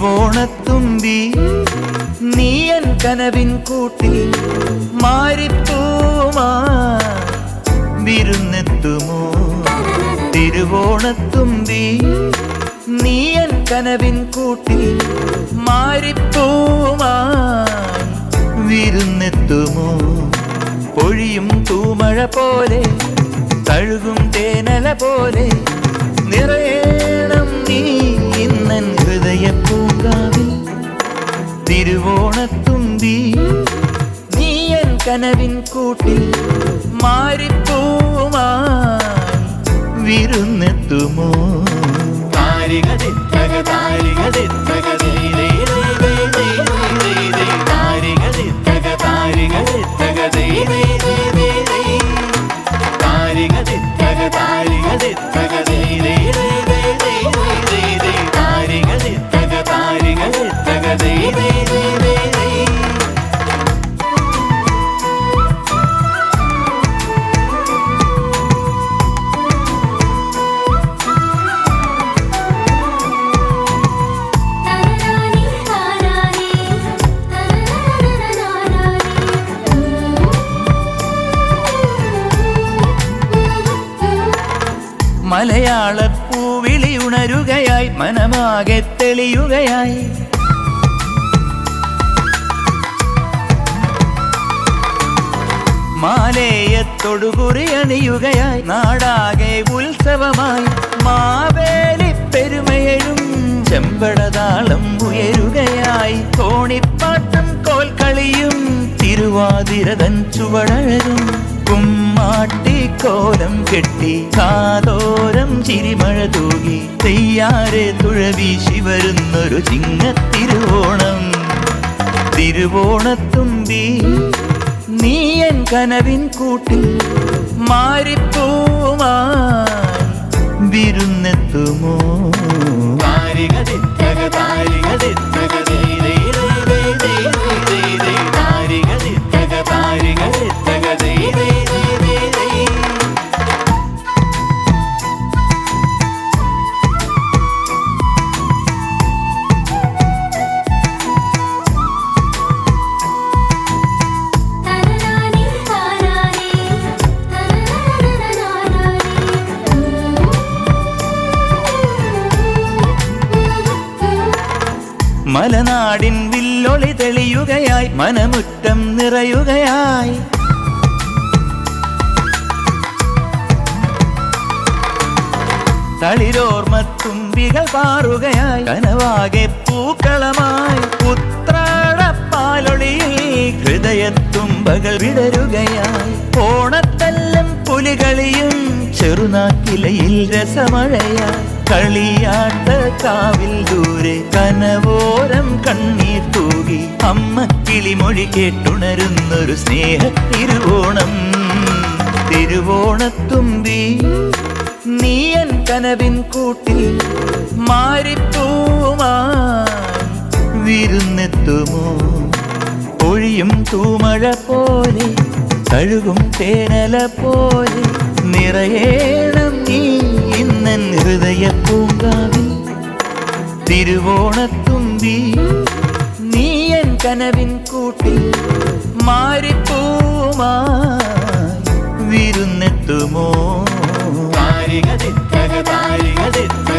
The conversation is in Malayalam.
തിരുവോണത്തുമ്പി നീയൻ കനവിൻ കൂട്ടിൽ മാറിപ്പോമാ വിരുന്നെത്തുമോ? തിരുവോണത്തുമ്പി നീയൻ കനവിൻ കൂട്ടിൽ മാറിപ്പോമായി വിരുന്നെത്തുമോ? പൊഴിയും തൂമഴ പോലെ തഴുകും തേനല പോലെ നിറയേണം നീ. பூந்தி நீ என் கனவின் கூட்டில் மாறிப்பூ മലയാള പൂവിളി ഉണരുകയായി മനമാകെ തെളിയുകയായി. മാലേയത്തൊടുകുറി അണിയുകയായി നാടാകെ ഉത്സവമായി. മാവേലി പെരുമയഴും ചെമ്പടതാളം ഉയരുകയായി. തോണിപ്പാട്ടം കോൽക്കളിയും തിരുവാതിരതൻ ചുവടഴകും കുമ്മാട്ടിക്കോലം കെട്ടി കാതോരം ചിരിമഴ തൂകി തെയ്യാരെ തുഴവീശി വരുന്നൊരു ചിങ്ങത്തിരുവോണം. തിരുവോണത്തുമ്പി നീ നീയൻ കനവിൻ കൂട്ടിൽ മാറിപ്പൂമായി വിരുന്നെത്തുമോ? മലനാടിൻ വില്ലൊളി തെളിയുകയായി മനമുറ്റം നിറയുകയായി. തളിരോർമത്തുമ്പികൾ പാറുകയായി കനവാകെ പൂക്കളമായി ഉത്രാടപ്പാലൊളിയിൽ ഹൃദയത്തുമ്പകൾ വിടരുകയായി. ഓണത്തല്ലും പുലികളിയും ചെറുനാക്കിലയിൽ രസമഴയായി. കളിയാട്ട കാവിൽ ദൂരെ കനവോരം കണ്ണീർ തൂകി. അമ്മ കിളിമൊഴി കേട്ടുണരുന്നൊരു സ്നേഹ തിരുവോണം. തിരുവോണത്തുമ്പി നീയൻ കനവിൻ കൂട്ടിൽ മാറിപ്പോവാ വിരുന്നെത്തുമോ? ഒഴിയും തൂമഴ പോലെ കഴുകും തേനല പോലെ നിറയേണം നീ ഇന്നൻ ഹൃദയ പൂങ്കാവി തിരുവോണത്തുമ്പി നീയൻ കനവിൻ കൂട്ടി മാറിപ്പൂമാ വിരുന്നെത്തുമോ താരികതിത്തക താരികതിത്ത